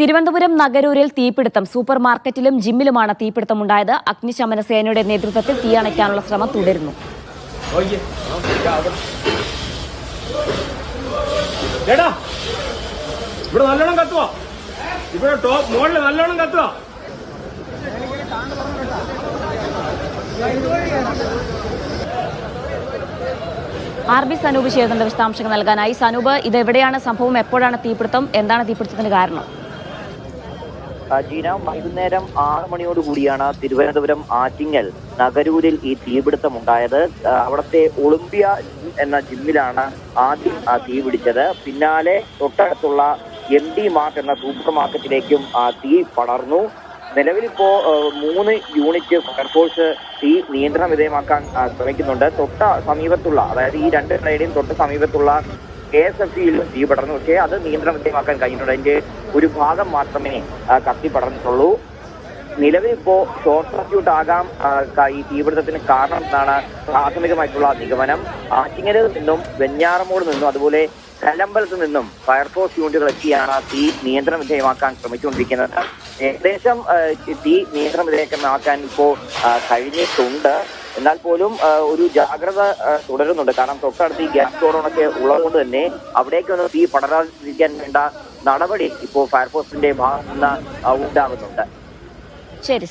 തിരുവനന്തപുരം നഗരൂരിൽ തീപിടുത്തം സൂപ്പർ മാർക്കറ്റിലും ജിമ്മിലുമാണ് തീപിടുത്തമുണ്ടായത്. അഗ്നിശമന സേനയുടെ നേതൃത്വത്തിൽ തീ അണയ്ക്കാനുള്ള ശ്രമം തുടരുന്നു. ഇവിടെ നല്ലോണം കത്തുവാ? ഇവിടെ ടോപ്പ് മുകളിൽ നല്ലോണം കത്തുവാ? ആർ ബി സനൂപ് ചേതന്റെ വിശദാംശങ്ങൾ നൽകാനായി. സനൂപ് ഇത് എവിടെയാണ് സംഭവം? എപ്പോഴാണ് തീപിടുത്തം? എന്താണ് തീപിടുത്തത്തിന് കാരണം? ജീന വൈകുന്നേരം ആറ് മണിയോട് കൂടിയാണ് തിരുവനന്തപുരം ആറ്റിങ്ങൽ നഗരൂരിൽ ഈ തീപിടുത്തം ഉണ്ടായത്. ആ, അവിടുത്തെ ഒളിമ്പ്യ എന്ന ജിമ്മിലാണ് ആദ്യം ആ തീ പിടിച്ചത്. പിന്നാലെ തൊട്ടടുത്തുള്ള എം ഡി മാർട്ട് എന്ന സൂപ്പർ മാർക്കറ്റിലേക്കും ആ തീ പടർന്നു. നിലവിലിപ്പോ മൂന്ന് യൂണിറ്റ് ഫയർഫോഴ്സ് തീ നിയന്ത്രണ വിധേയമാക്കാൻ ശ്രമിക്കുന്നുണ്ട്. തൊട്ട സമീപത്തുള്ള അതായത് ഈ രണ്ട് കടയുടെയും തൊട്ട സമീപത്തുള്ള കെ എസ് എഫ് സിയിൽ തീ പടർന്നു. പക്ഷേ അത് നിയന്ത്രണ വിധേയമാക്കാൻ കഴിഞ്ഞിട്ടുണ്ട്. അതിന്റെ ഒരു ഭാഗം മാത്രമേ കത്തി പടർന്നിട്ടുള്ളൂ. നിലവിൽ ഇപ്പോ ഷോർട്ട് സർക്യൂട്ട് ആകാം ഈ തീപിടുത്തത്തിന് കാരണം എന്നാണ് പ്രാഥമികമായിട്ടുള്ള നിഗമനം. ആറ്റിങ്ങലിൽ നിന്നും വെഞ്ഞാറമൂട് നിന്നും അതുപോലെ കലമ്പലത്ത് നിന്നും ഫയർഫോഴ്സ് യൂണിറ്റുകൾ എത്തിയാണ് തീ നിയന്ത്രണ വിധേയമാക്കാൻ ശ്രമിച്ചുകൊണ്ടിരിക്കുന്നത്. ഏകദേശം തീ നിയന്ത്രണ വിധേയമാക്കാൻ ഇപ്പോ ആ, കഴിഞ്ഞിട്ടുണ്ട്. എന്നാൽ പോലും ഒരു ജാഗ്രത തുടരുന്നുണ്ട്. കാരണം തൊട്ടടുത്ത് ഈ ഗ്യാസ് സ്റ്റോറുകളൊക്കെ ഉള്ളതുകൊണ്ട് തന്നെ അവിടേക്കൊന്ന് തീ പടരാതിരിക്കാൻ വേണ്ട നടപടി ഇപ്പോൾ ഫയർഫോഴ്സിന്റെ ഭാഗത്ത് നിന്ന് ആ, ഉണ്ടാകുന്നുണ്ട്. ശരി